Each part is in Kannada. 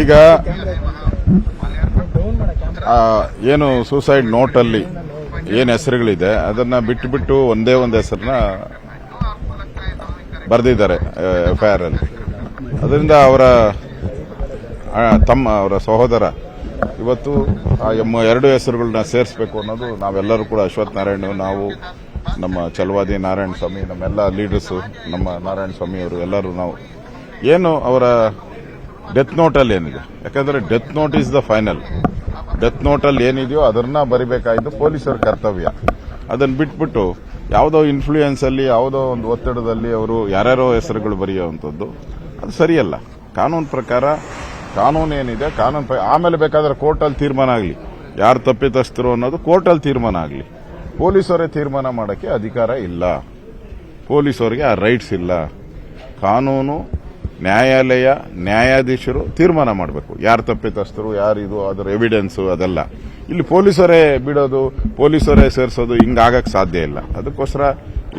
ಈಗ ಏನು ಸೂಸೈಡ್ ನೋಟಲ್ಲಿ ಏನು ಹೆಸರುಗಳಿದೆ, ಅದನ್ನ ಬಿಟ್ಟು ಬಿಟ್ಟು ಒಂದೇ ಒಂದು ಹೆಸರನ್ನ ಬರೆದಿದ್ದಾರೆ ಎಫ್ ಐ ಆರ್ ಅಲ್ಲಿ. ಅದರಿಂದ ಅವರ ತಮ್ಮ, ಅವರ ಸಹೋದರ ಇವತ್ತು ಆ ಎಮ್ಮ ಎರಡು ಹೆಸರುಗಳನ್ನ ಸೇರಿಸಬೇಕು ಅನ್ನೋದು ನಾವೆಲ್ಲರೂ ಕೂಡ ಅಶ್ವಥ್ ನಾರಾಯಣ, ನಾವು, ನಮ್ಮ ಚಲವಾದಿ ನಾರಾಯಣ ಸ್ವಾಮಿ, ನಮ್ಮೆಲ್ಲ ಲೀಡರ್ಸು ನಮ್ಮ ನಾರಾಯಣ ಸ್ವಾಮಿ ಅವರು ಎಲ್ಲರೂ ನಾವು. ಏನು ಅವರ ಡೆತ್ ನೋಟಲ್ಲಿ ಏನಿದೆ? ಯಾಕಂದ್ರೆ Death Note is the final Death ನೋಟಲ್ಲಿ ಏನಿದೆಯೋ ಅದನ್ನ ಬರಿಬೇಕಾಯಿತು ಪೊಲೀಸರ ಕರ್ತವ್ಯ. ಅದನ್ನು ಬಿಟ್ಬಿಟ್ಟು ಯಾವುದೋ ಇನ್ಫ್ಲೂಯೆನ್ಸಲ್ಲಿ ಯಾವುದೋ ಒಂದು ಒತ್ತಡದಲ್ಲಿ ಅವರು ಯಾರ್ಯಾರೋ ಹೆಸರುಗಳು ಬರೆಯುವಂಥದ್ದು, ಅದು ಸರಿಯಲ್ಲ. ಕಾನೂನು ಪ್ರಕಾರ ಕಾನೂನು ಏನಿದೆ ಕಾನೂನು ಆಮೇಲೆ ಬೇಕಾದ್ರೆ ಕೋರ್ಟಲ್ಲಿ ತೀರ್ಮಾನ ಆಗಲಿ. ಯಾರು ತಪ್ಪಿತಸ್ಥರು ಅನ್ನೋದು ಕೋರ್ಟಲ್ಲಿ ತೀರ್ಮಾನ ಆಗಲಿ. ಪೊಲೀಸರೇ ತೀರ್ಮಾನ ಮಾಡೋಕ್ಕೆ ಅಧಿಕಾರ ಇಲ್ಲ. ಪೊಲೀಸರಿಗೆ ಆ ರೈಟ್ಸ್ ಇಲ್ಲ. ಕಾನೂನು, ನ್ಯಾಯಾಲಯ, ನ್ಯಾಯಾಧೀಶರು ತೀರ್ಮಾನ ಮಾಡಬೇಕು. ಯಾರು ತಪ್ಪಿತಸ್ಥರು, ಯಾರು ಇದು, ಅದರ ಎವಿಡೆನ್ಸು ಅದೆಲ್ಲ. ಇಲ್ಲಿ ಪೊಲೀಸರೇ ಬಿಡೋದು, ಪೊಲೀಸರೇ ಸೇರಿಸೋದು ಹಿಂಗಾಗಕ್ಕೆ ಸಾಧ್ಯ ಇಲ್ಲ. ಅದಕ್ಕೋಸ್ಕರ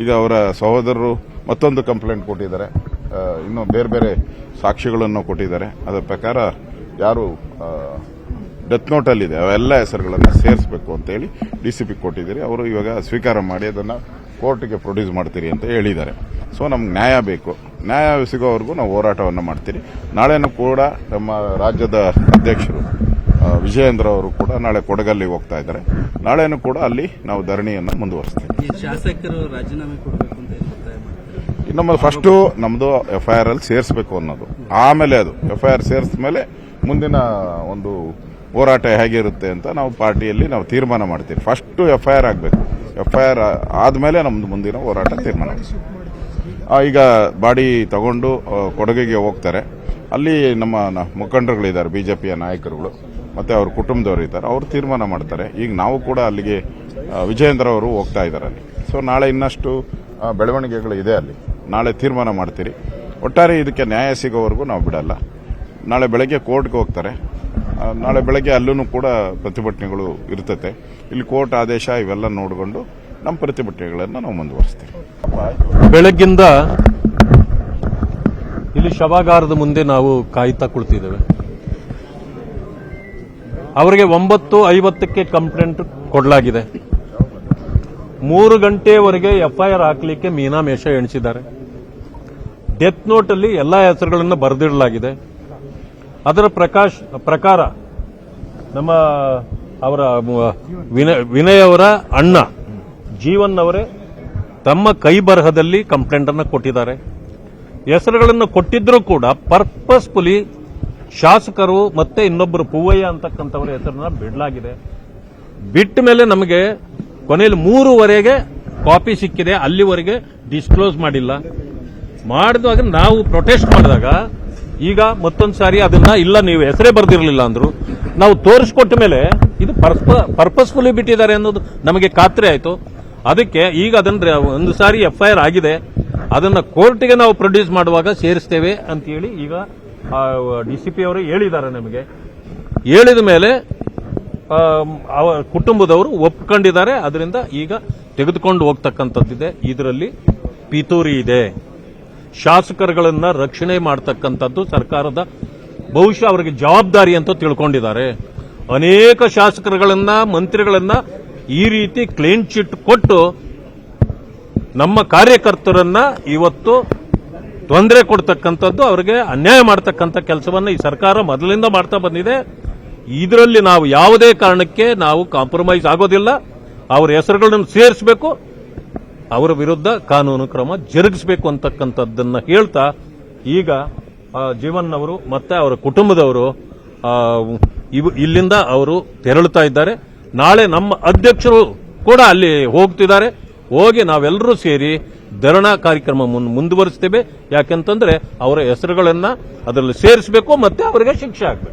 ಈಗ ಅವರ ಸಹೋದರರು ಮತ್ತೊಂದು ಕಂಪ್ಲೇಂಟ್ ಕೊಟ್ಟಿದ್ದಾರೆ. ಇನ್ನು ಬೇರೆ ಬೇರೆ ಸಾಕ್ಷಿಗಳನ್ನು ಕೊಟ್ಟಿದ್ದಾರೆ. ಅದರ ಪ್ರಕಾರ ಯಾರು ಡೆತ್ ನೋಟಲ್ಲಿದೆ ಅವೆಲ್ಲ ಹೆಸರುಗಳನ್ನು ಸೇರಿಸಬೇಕು ಅಂತ ಹೇಳಿ ಪಿ ಕೊಟ್ಟಿದ್ದೀರಿ. ಅವರು ಇವಾಗ ಸ್ವೀಕಾರ ಮಾಡಿ ಅದನ್ನು ಕೋರ್ಟ್ಗೆ ಪ್ರೊಡ್ಯೂಸ್ ಮಾಡ್ತೀರಿ ಅಂತ ಹೇಳಿದ್ದಾರೆ. ಸೊ ನಮ್ಗೆ ನ್ಯಾಯ ಬೇಕು. ನ್ಯಾಯ ಸಿಗೋವರೆಗೂ ನಾವು ಹೋರಾಟವನ್ನು ಮಾಡ್ತೀರಿ. ನಾಳೆನೂ ಕೂಡ ನಮ್ಮ ರಾಜ್ಯದ ಅಧ್ಯಕ್ಷರು ವಿಜಯೇಂದ್ರ ಅವರು ಕೂಡ ನಾಳೆ ಕೊಡಗಲ್ಲಿ ಹೋಗ್ತಾ ಇದ್ದಾರೆ. ನಾಳೆನೂ ಕೂಡ ಅಲ್ಲಿ ನಾವು ಧರಣಿಯನ್ನು ಮುಂದುವರಿಸ್ತೀವಿ. ಶಾಸಕರು ರಾಜೀನಾಮೆ ಕೊಡಬೇಕು ಅಂತ ನಮ್ಮದು ಫಸ್ಟು ನಮ್ಮದು ಎಫ್ ಐ ಆರ್ ಅಲ್ಲಿ ಸೇರಿಸಬೇಕು ಅನ್ನೋದು. ಆಮೇಲೆ ಅದು ಎಫ್ ಐ ಆರ್ ಸೇರಿಸಿದ ಮೇಲೆ ಮುಂದಿನ ಒಂದು ಹೋರಾಟ ಹೇಗಿರುತ್ತೆ ಅಂತ ನಾವು ಪಾರ್ಟಿಯಲ್ಲಿ ನಾವು ತೀರ್ಮಾನ ಮಾಡ್ತೀವಿ. ಫಸ್ಟ್ ಎಫ್ ಐ ಆರ್ ಆಗಬೇಕು. ಎಫ್ ಐ ಆರ್ ಆದಮೇಲೆ ನಮ್ದು ಮುಂದಿನ ಹೋರಾಟ ತೀರ್ಮಾನ. ಈಗ ಬಾಡಿ ತಗೊಂಡು ಕೊಡಗಿಗೆ ಹೋಗ್ತಾರೆ. ಅಲ್ಲಿ ನಮ್ಮ ಮುಖಂಡರುಗಳಿದ್ದಾರೆ ಪಿಯ ನಾಯಕರುಗಳು. ಮತ್ತು ಅವ್ರ ಕುಟುಂಬದವರು ಇದ್ದಾರೆ. ಅವರು ತೀರ್ಮಾನ ಮಾಡ್ತಾರೆ. ಈಗ ನಾವು ಕೂಡ ಅಲ್ಲಿಗೆ ವಿಜಯೇಂದ್ರ ಅವರು ಹೋಗ್ತಾ ಇದ್ದಾರೆ ಅಲ್ಲಿ. ಸೊ ನಾಳೆ ಇನ್ನಷ್ಟು ಬೆಳವಣಿಗೆಗಳು ಇದೆ ಅಲ್ಲಿ. ನಾಳೆ ತೀರ್ಮಾನ ಮಾಡ್ತೀರಿ. ಒಟ್ಟಾರೆ ಇದಕ್ಕೆ ನ್ಯಾಯ ಸಿಗೋವರೆಗೂ ನಾವು ಬಿಡಲ್ಲ. ನಾಳೆ ಬೆಳಗ್ಗೆ ಕೋರ್ಟ್ಗೆ ಹೋಗ್ತಾರೆ. ನಾಳೆ ಬೆಳಗ್ಗೆ ಅಲ್ಲೂ ಕೂಡ ಪ್ರತಿಭಟನೆಗಳು ಇರ್ತತೆ. ಇಲ್ಲಿ ಕೋರ್ಟ್ ಆದೇಶ ಇವೆಲ್ಲ ನೋಡಿಕೊಂಡು ನಮ್ಮ ಪ್ರತಿಭಟನೆಗಳನ್ನು ನಾವು ಮುಂದುವರಿಸ್ತೀವಿ. ಬೆಳಗ್ಗಿಂದ ಇಲ್ಲಿ ಶವಾಗಾರದ ಮುಂದೆ ನಾವು ಕಾಯ್ತಾ ಕುಳಿತಿದ್ದೇವೆ. ಅವರಿಗೆ ಒಂಬತ್ತು ಐವತ್ತಕ್ಕೆ ಕಂಪ್ಲೇಂಟ್ ಕೊಡಲಾಗಿದೆ. ಮೂರು ಗಂಟೆವರೆಗೆ ಎಫ್ಐಆರ್ ಹಾಕಲಿಕ್ಕೆ ಮೀನಾಮೇಷ ಎಣಿಸಿದ್ದಾರೆ. ಡೆತ್ ನೋಟ್ ಅಲ್ಲಿ ಎಲ್ಲಾ ಹೆಸರುಗಳನ್ನು ಬರೆದಿಡಲಾಗಿದೆ. ಅದರ ಪ್ರಕಾಶ್, ಪ್ರಕಾರ ನಮ್ಮ ಅವರ, ವಿನಯ್ ವಿನಯ್ ಅವರ ಅಣ್ಣ ಜೀವನ್ ಅವರೇ ತಮ್ಮ ಕೈ ಬರಹದಲ್ಲಿ ಕಂಪ್ಲೇಂಟ್ ಅನ್ನು ಕೊಟ್ಟಿದ್ದಾರೆ. ಹೆಸರುಗಳನ್ನು ಕೊಟ್ಟಿದ್ರೂ ಕೂಡ ಪರ್ಪಸ್ಫುಲಿ ಶಾಸಕರು ಮತ್ತೆ ಇನ್ನೊಬ್ಬರು ಪೂವಯ್ಯ ಅಂತಕ್ಕಂಥವರ ಹೆಸರನ್ನ ಬಿಡಲಾಗಿದೆ. ಬಿಟ್ಟ ಮೇಲೆ ನಮಗೆ ಕೊನೆಯಲ್ಲಿ ಮೂರುವರೆಗೆ ಕಾಪಿ ಸಿಕ್ಕಿದೆ, ಅಲ್ಲಿವರೆಗೆ ಡಿಸ್ಕ್ಲೋಸ್ ಮಾಡಿಲ್ಲ. ಮಾಡಿದಾಗ ನಾವು ಪ್ರೊಟೆಸ್ಟ್ ಮಾಡಿದಾಗ ಈಗ ಮತ್ತೊಂದು ಸಾರಿ ಅದನ್ನ ಇಲ್ಲ, ನೀವು ಹೆಸರೇ ಬರ್ದಿರಲಿಲ್ಲ ಅಂದ್ರು. ನಾವು ತೋರಿಸ್ಕೊಟ್ಟ ಮೇಲೆ ಇದು ಪರ್ಪಸ್ಫುಲಿ ಬಿಟ್ಟಿದ್ದಾರೆ ಅನ್ನೋದು ನಮಗೆ ಖಾತ್ರಿ ಆಯಿತು. ಅದಕ್ಕೆ ಈಗ ಅದನ್ನ ಒಂದು ಸಾರಿ ಎಫ್ ಐ ಆರ್ ಆಗಿದೆ. ಅದನ್ನ ಕೋರ್ಟ್ಗೆ ನಾವು ಪ್ರೊಡ್ಯೂಸ್ ಮಾಡುವಾಗ ಸೇರಿಸ್ತೇವೆ ಅಂತ ಹೇಳಿ ಈಗ ಪಿ ಅವರು ಹೇಳಿದ್ದಾರೆ ನಮಗೆ. ಹೇಳಿದ ಮೇಲೆ ಕುಟುಂಬದವರು ಒಪ್ಕೊಂಡಿದ್ದಾರೆ. ಅದರಿಂದ ಈಗ ತೆಗೆದುಕೊಂಡು ಹೋಗ್ತಕ್ಕಂಥದ್ದಿದೆ. ಇದರಲ್ಲಿ ಪಿತೂರಿ ಇದೆ. ಶಾಸಕರುಗಳನ್ನ ರಕ್ಷಣೆ ಮಾಡತಕ್ಕಂಥದ್ದು ಸರ್ಕಾರದ ಬಹುಶಃ ಅವರಿಗೆ ಜವಾಬ್ದಾರಿ ಅಂತ ತಿಳ್ಕೊಂಡಿದ್ದಾರೆ. ಅನೇಕ ಶಾಸಕರುಗಳನ್ನ, ಮಂತ್ರಿಗಳನ್ನ ಈ ರೀತಿ ಕ್ಲೀನ್ ಚಿಟ್ ಕೊಟ್ಟು ನಮ್ಮ ಕಾರ್ಯಕರ್ತರನ್ನ ಇವತ್ತು ತೊಂದರೆ ಕೊಡ್ತಕ್ಕಂಥದ್ದು ಅವರಿಗೆ ಅನ್ಯಾಯ ಮಾಡ್ತಕ್ಕಂಥ ಕೆಲಸವನ್ನು ಈ ಸರ್ಕಾರ ಮೊದಲಿಂದ ಮಾಡ್ತಾ ಬಂದಿದೆ. ಇದರಲ್ಲಿ ನಾವು ಯಾವುದೇ ಕಾರಣಕ್ಕೆ ನಾವು ಕಾಂಪ್ರಮೈಸ್ ಆಗೋದಿಲ್ಲ. ಅವರ ಹೆಸರುಗಳನ್ನು ಸೇರಿಸಬೇಕು. ಅವರ ವಿರುದ್ಧ ಕಾನೂನು ಕ್ರಮ ಜರುಗಿಸಬೇಕು ಅಂತಕ್ಕಂಥದ್ದನ್ನ ಹೇಳ್ತಾ, ಈಗ ಜೀವನ್ ಅವರು ಮತ್ತೆ ಅವರ ಕುಟುಂಬದವರು ಇಲ್ಲಿಂದ ಅವರು ತೆರಳುತ್ತಾ ಇದ್ದಾರೆ. ನಾಳೆ ನಮ್ಮ ಅಧ್ಯಕ್ಷರು ಕೂಡ ಅಲ್ಲಿ ಹೋಗ್ತಿದ್ದಾರೆ. ಹೋಗಿ ನಾವೆಲ್ಲರೂ ಸೇರಿ ಧರಣಾ ಕಾರ್ಯಕ್ರಮ ಮುಂದುವರಿಸ್ತೇವೆ. ಯಾಕೆಂತಂದ್ರೆ ಅವರ ಹೆಸರುಗಳನ್ನ ಅದರಲ್ಲಿ ಸೇರಿಸಬೇಕು, ಮತ್ತೆ ಅವರಿಗೆ ಶಿಕ್ಷೆ ಆಗಬೇಕು.